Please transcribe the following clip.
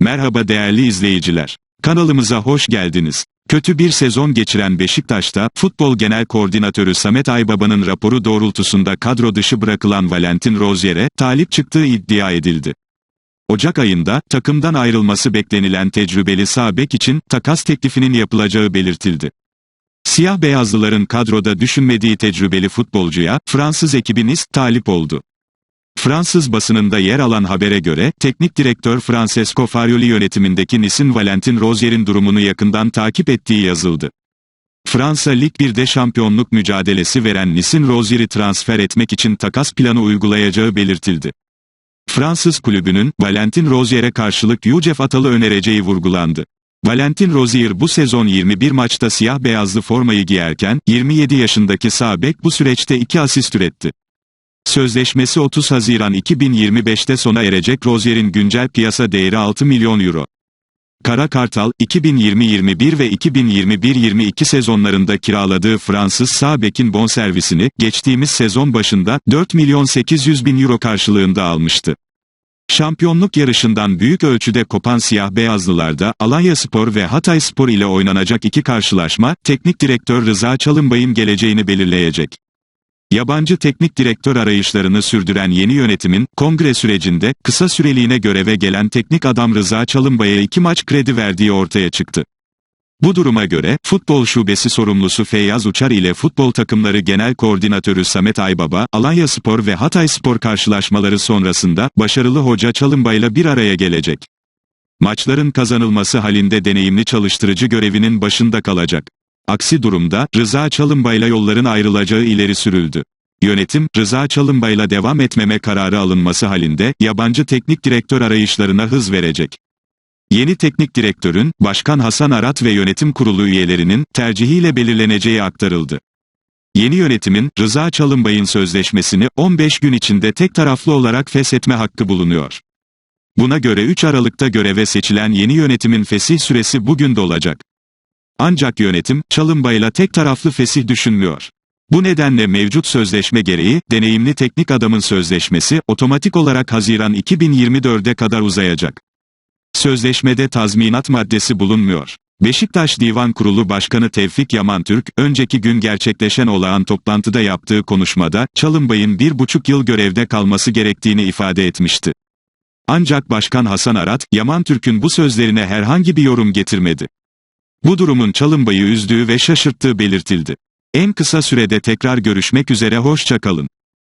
Merhaba değerli izleyiciler. Kanalımıza hoş geldiniz. Kötü bir sezon geçiren Beşiktaş'ta, futbol genel koordinatörü Samet Aybaba'nın raporu doğrultusunda kadro dışı bırakılan Valentin Rozier'e, talip çıktığı iddia edildi. Ocak ayında, takımdan ayrılması beklenilen tecrübeli sağ için, takas teklifinin yapılacağı belirtildi. Siyah beyazlıların kadroda düşünmediği tecrübeli futbolcuya, Fransız ekibiniz, talip oldu. Fransız basınında yer alan habere göre, teknik direktör Francesco Farioli yönetimindeki Nice'in Valentin Rozier'in durumunu yakından takip ettiği yazıldı. Fransa Lig 1'de şampiyonluk mücadelesi veren Nice'in Rozier'i transfer etmek için takas planı uygulayacağı belirtildi. Fransız kulübünün, Valentin Rozier'e karşılık Yücef Atal'ı önereceği vurgulandı. Valentin Rozier bu sezon 21 maçta siyah beyazlı formayı giyerken, 27 yaşındaki sağ bek bu süreçte 2 asist üretti. Sözleşmesi 30 Haziran 2025'te sona erecek Rozier'in güncel piyasa değeri 6 milyon euro. Kara Kartal, 2020-21 ve 2021-22 sezonlarında kiraladığı Fransız sağ bekin bonservisini, geçtiğimiz sezon başında, 4 milyon 800 bin euro karşılığında almıştı. Şampiyonluk yarışından büyük ölçüde kopan siyah beyazlılarda, Alanya Spor ve Hatay Spor ile oynanacak iki karşılaşma, teknik direktör Rıza Çalınbay'ın geleceğini belirleyecek. Yabancı teknik direktör arayışlarını sürdüren yeni yönetimin, kongre sürecinde, kısa süreliğine göreve gelen teknik adam Rıza Çalınbay'a iki maç kredi verdiği ortaya çıktı. Bu duruma göre, futbol şubesi sorumlusu Feyyaz Uçar ile futbol takımları genel koordinatörü Samet Aybaba, Alanya Spor ve Hatay Spor karşılaşmaları sonrasında, başarılı hoca Çalınbay'la bir araya gelecek. Maçların kazanılması halinde deneyimli çalıştırıcı görevinin başında kalacak. Aksi durumda, Rıza Çalınbay'la yolların ayrılacağı ileri sürüldü. Yönetim, Rıza Çalınbay'la devam etmeme kararı alınması halinde, yabancı teknik direktör arayışlarına hız verecek. Yeni teknik direktörün, Başkan Hasan Arat ve yönetim kurulu üyelerinin, tercihiyle belirleneceği aktarıldı. Yeni yönetimin, Rıza Çalınbay'ın sözleşmesini, 15 gün içinde tek taraflı olarak feshetme hakkı bulunuyor. Buna göre 3 Aralık'ta göreve seçilen yeni yönetimin fesih süresi bugün dolacak. Ancak yönetim, Çalınbay'la tek taraflı fesih düşünmüyor. Bu nedenle mevcut sözleşme gereği, deneyimli teknik adamın sözleşmesi, otomatik olarak Haziran 2024'e kadar uzayacak. Sözleşmede tazminat maddesi bulunmuyor. Beşiktaş Divan Kurulu Başkanı Tevfik Yaman Türk, önceki gün gerçekleşen olağan toplantıda yaptığı konuşmada, Çalınbay'ın bir buçuk yıl görevde kalması gerektiğini ifade etmişti. Ancak Başkan Hasan Arat, Yaman Türk'ün bu sözlerine herhangi bir yorum getirmedi. Bu durumun Çalınbay'ı üzdüğü ve şaşırttığı belirtildi. En kısa sürede tekrar görüşmek üzere hoşçakalın.